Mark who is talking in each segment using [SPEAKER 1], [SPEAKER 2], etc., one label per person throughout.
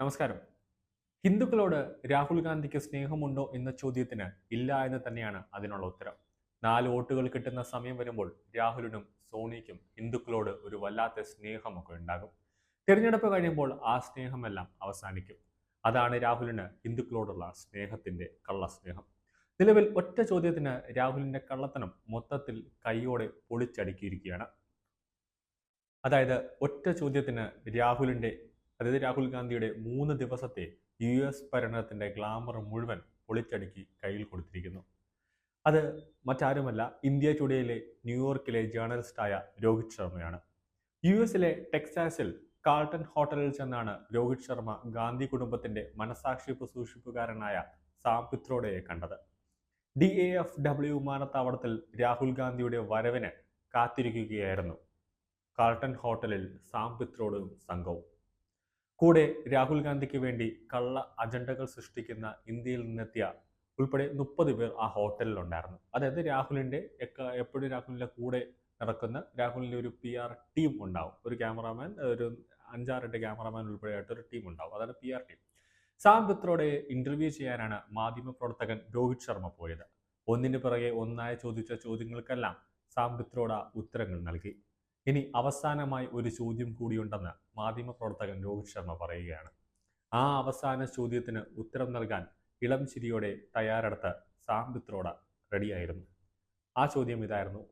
[SPEAKER 1] നമസ്കാരം. ഹിന്ദുക്കളോട് രാഹുൽ ഗാന്ധിക്ക് സ്നേഹമുണ്ടോ എന്ന ചോദ്യത്തിന് ഇല്ല എന്ന് തന്നെയാണ് അതിനുള്ള ഉത്തരം. നാല് വോട്ടുകൾ കിട്ടുന്ന സമയം വരുമ്പോൾ രാഹുലിനും സോണിക്കും ഹിന്ദുക്കളോട് ഒരു വല്ലാത്ത സ്നേഹമൊക്കെ ഉണ്ടാകും. തിരഞ്ഞെടുപ്പ് കഴിയുമ്പോൾ ആ സ്നേഹമെല്ലാം അവസാനിക്കും. അതാണ് രാഹുലിന് ഹിന്ദുക്കളോടുള്ള സ്നേഹത്തിന്റെ കള്ളസ്നേഹം. നിലവിൽ ഒറ്റ ചോദ്യത്തിന് രാഹുലിന്റെ കള്ളത്തനം മൊത്തത്തിൽ കൈയോടെ പൊളിച്ചടുക്കിയിരിക്കുകയാണ്. അതായത് ഒറ്റ ചോദ്യത്തിന് രാഹുലിന്റെ അതായത് രാഹുൽ ഗാന്ധിയുടെ മൂന്ന് ദിവസത്തെ യു എസ് പര്യടനത്തിന്റെ ഗ്ലാമർ മുഴുവൻ പൊളിച്ചടുക്കി കയ്യിൽ കൊടുത്തിരിക്കുന്നു. അത് മറ്റാരുമല്ല ഇന്ത്യ ടുഡേയിലെ ന്യൂയോർക്കിലെ ജേർണലിസ്റ്റായ രോഹിത് ശർമ്മയാണ്. യു എസിലെ ടെക്സാസിൽ കാൾട്ടൺ ഹോട്ടലിൽ ചെന്നാണ് രോഹിത് ശർമ്മ ഗാന്ധി കുടുംബത്തിന്റെ മനസാക്ഷി സൂക്ഷിപ്പുകാരനായ സാം പിത്രോഡയെ കണ്ടത്. ഡി എ എഫ് ഡബ്ല്യു വിമാനത്താവളത്തിൽ രാഹുൽ ഗാന്ധിയുടെ വരവിന് കാത്തിരിക്കുകയായിരുന്നു. കാൾട്ടൺ ഹോട്ടലിൽ സാം പിത്രോഡും സംഘവും. കൂടെ രാഹുൽ ഗാന്ധിക്ക് വേണ്ടി കള്ള അജണ്ടകൾ സൃഷ്ടിക്കുന്ന ഇന്ത്യയിൽ നിന്നെത്തിയ ഉൾപ്പെടെ മുപ്പത് പേർ ആ ഹോട്ടലിലുണ്ടായിരുന്നു. അതായത് രാഹുലിന്റെ എപ്പോഴും രാഹുലിന്റെ കൂടെ നടക്കുന്ന രാഹുലിന്റെ ഒരു പി ആർ ടീം ഉണ്ടാവും. ഒരു ക്യാമറാമാൻ ഒരു അഞ്ചാറെട്ട് ക്യാമറാമാൻ ഉൾപ്പെടെയായിട്ട് ഒരു ടീം ഉണ്ടാവും. അതാണ് പി ആർ ടീം. സാം പിത്രോടെ ഇന്റർവ്യൂ ചെയ്യാനാണ് മാധ്യമപ്രവർത്തകൻ രോഹിത് ശർമ്മ പോയത്. ഒന്നിന് പിറകെ ഒന്നായി ചോദിച്ച ചോദ്യങ്ങൾക്കെല്ലാം സാം പിത്രോട ഉത്തരങ്ങൾ നൽകി. ഇനി അവസാനമായി ഒരു ചോദ്യം കൂടിയുണ്ടെന്ന് മാധ്യമപ്രവർത്തകൻ രോഹിത് ശർമ്മ പറയുകയാണ്. ആ അവസാന ചോദ്യത്തിന് ഉത്തരം നൽകാൻ ഇളം ചിരിയോടെ തയ്യാറെടുത്ത് സാംബിത്രോട റെഡിയായിരുന്നു. ആ ചോദ്യം ഇതായിരുന്നു.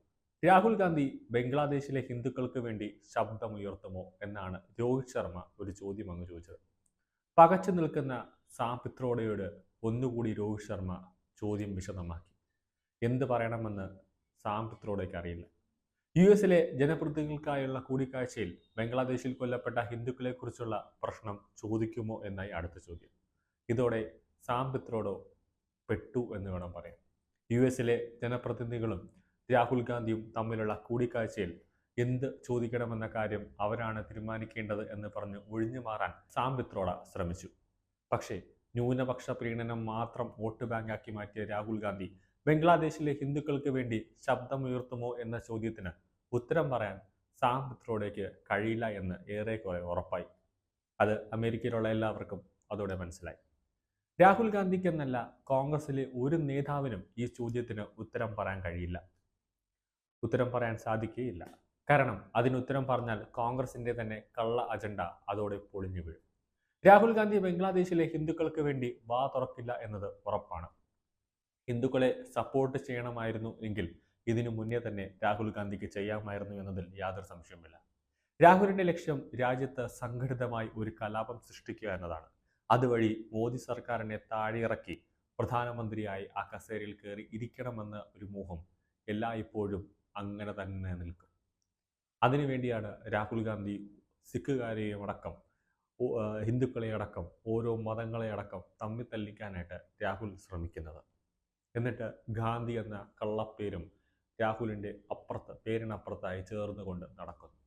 [SPEAKER 1] രാഹുൽ ഗാന്ധി ബംഗ്ലാദേശിലെ ഹിന്ദുക്കൾക്ക് വേണ്ടി ശബ്ദമുയർത്തുമോ എന്നാണ് രോഹിത് ശർമ്മ ഒരു ചോദ്യം അങ്ങ് ചോദിച്ചത്. പകച്ചു നിൽക്കുന്ന സാംപിത്രോടയോട് ഒന്നുകൂടി രോഹിത് ശർമ്മ ചോദ്യം വിശദമാക്കി. എന്ത് പറയണമെന്ന് സാംപിത്രോടയ്ക്ക് അറിയില്ല. യു എസിലെ ജനപ്രതിനിധികൾക്കായുള്ള കൂടിക്കാഴ്ചയിൽ ബംഗ്ലാദേശിൽ കൊല്ലപ്പെട്ട ഹിന്ദുക്കളെക്കുറിച്ചുള്ള പ്രശ്നം ചോദിക്കുമോ എന്നായി അടുത്ത ചോദ്യം. ഇതോടെ സാം പിത്രോഡോ പെട്ടു എന്ന് വേണം പറയാം യു എസിലെ ജനപ്രതിനിധികളും രാഹുൽ ഗാന്ധിയും തമ്മിലുള്ള കൂടിക്കാഴ്ചയിൽ എന്ത് ചോദിക്കണമെന്ന കാര്യം അവരാണ് തീരുമാനിക്കേണ്ടത് എന്ന് പറഞ്ഞ് ഒഴിഞ്ഞു മാറാൻ സാം പിത്രോഡ ശ്രമിച്ചു. പക്ഷേ ന്യൂനപക്ഷ പ്രീണനം മാത്രം വോട്ട് ബാങ്കാക്കി മാറ്റിയ രാഹുൽ ഗാന്ധി ബംഗ്ലാദേശിലെ ഹിന്ദുക്കൾക്ക് വേണ്ടി ശബ്ദമുയർത്തുമോ എന്ന ചോദ്യത്തിന് ഉത്തരം പറയാൻ സാം പിത്രോഡേക്ക് കഴിയില്ല എന്ന് ഏറെക്കുറെ ഉറപ്പായി. അത് അമേരിക്കയിലുള്ള എല്ലാവർക്കും അതോടെ മനസ്സിലായി. രാഹുൽ ഗാന്ധിക്ക് എന്നല്ല കോൺഗ്രസിലെ ഒരു നേതാവിനും ഈ ചോദ്യത്തിന് ഉത്തരം പറയാൻ കഴിയില്ല. ഉത്തരം പറയാൻ സാധിക്കുകയില്ല കാരണം അതിന് ഉത്തരം പറഞ്ഞാൽ കോൺഗ്രസിന്റെ തന്നെ കള്ള അജണ്ട അതോടെ പൊളിഞ്ഞു വീഴും. രാഹുൽ ഗാന്ധി ബംഗ്ലാദേശിലെ ഹിന്ദുക്കൾക്ക് വേണ്ടി വാ തുറക്കില്ല എന്നത് ഉറപ്പാണ്. ഹിന്ദുക്കളെ സപ്പോർട്ട് ചെയ്യണമായിരുന്നു എങ്കിൽ ഇതിനു മുന്നേ തന്നെ രാഹുൽ ഗാന്ധിക്ക് ചെയ്യാമായിരുന്നു എന്നതിൽ യാതൊരു സംശയമില്ല രാഹുലിന്റെ ലക്ഷ്യം രാജ്യത്ത് സംഘടിതമായി ഒരു കലാപം സൃഷ്ടിക്കുക എന്നതാണ്. അതുവഴി മോദി സർക്കാരിനെ താഴെയിറക്കി പ്രധാനമന്ത്രിയായി ആ കസേരയിൽ കയറി ഇരിക്കണമെന്ന ഒരു മോഹം എല്ലായ്പ്പോഴും അങ്ങനെ തന്നെ നിൽക്കും. അതിനുവേണ്ടിയാണ് രാഹുൽ ഗാന്ധി സിഖുകാരെയും അടക്കം ഹിന്ദുക്കളെയടക്കം ഓരോ മതങ്ങളെ അടക്കം തമ്മിൽ തല്ലിക്കാനായിട്ട് രാഹുൽ ശ്രമിക്കുന്നത്. എന്നിട്ട് ഗാന്ധി എന്ന കള്ളപ്പേരും രാഹുലിന്റെ അപ്പുറത്ത് പേരിനപ്പുറത്തായി ചേർന്നുകൊണ്ട് നടക്കുന്നു.